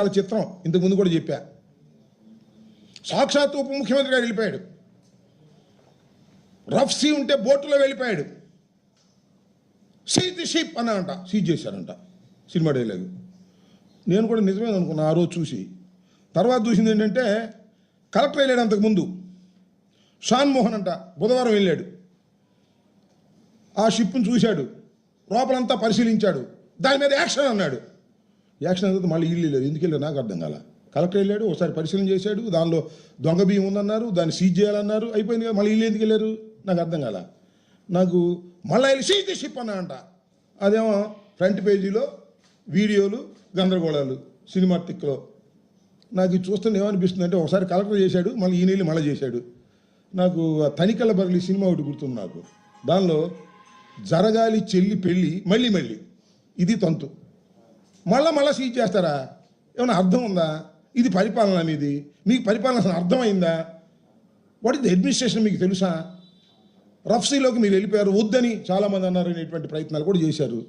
చాలా చిత్రం. ఇంతకు ముందు కూడా చెప్పా. సాక్షాత్ ఉప ముఖ్యమంత్రిగా వెళ్ళిపోయాడు. రఫ్ సీ ఉంటే బోటులో వెళ్ళిపోయాడు. సీ ది షిప్ అన్నారంట సీజ్ చేశారంట సినిమా డైలాగ్. నేను కూడా నిజమే అనుకున్నా ఆ రోజు చూసి. తర్వాత చూసింది ఏంటంటే కలెక్టర్ వెళ్ళాడు అంతకుముందు షాన్ మోహన్ అంట. బుధవారం వెళ్ళాడు. ఆ షిప్ను చూశాడు. లోపలంతా పరిశీలించాడు. దాని మీద యాక్షన్ అన్నాడు. యాక్షన్ అనేది మళ్ళీ ఇల్లు లేదు ఎందుకు వెళ్ళారు నాకు అర్థం కాల. కలెక్టర్ వెళ్ళాడు ఒకసారి పరిశీలన చేశాడు దానిలో దొంగ బియ్యం ఉందన్నారు దాన్ని సీజ్ చేయాలన్నారు అయిపోయింది కదా మళ్ళీ ఇల్లు ఎందుకు వెళ్ళారు? నాకు అర్థం కాల. నాకు మళ్ళీ వెళ్ళి సీజ్ ది షిప్ అన్నా అంట అదేమో ఫ్రంట్ పేజీలో వీడియోలు గందరగోళాలు సినిమాటిక్లో నాకు ఇది చూస్తుంటే ఏమనిపిస్తుంది అంటే ఒకసారి కలెక్టర్ చేశాడు మళ్ళీ ఈ నీళ్ళు మళ్ళీ చేశాడు. నాకు ఆ తనికల బరలి సినిమా ఒకటి గుర్తుంది నాకు. దానిలో జరగాలి చెల్లి పెళ్ళి మళ్ళీ మళ్ళీ. ఇది తంతు. మళ్ళా మళ్ళా సీజ్ చేస్తారా? ఏమైనా అర్థం ఉందా? ఇది పరిపాలన మీది. మీకు పరిపాలన అసలు అర్థమైందా? వాట్ ఇస్ ది అడ్మినిస్ట్రేషన్ మీకు తెలుసా? రఫ్సీలోకి మీరు వెళ్ళిపోయారు. వద్దని చాలామంది అన్నారు అనేటువంటి ప్రయత్నాలు కూడా చేశారు.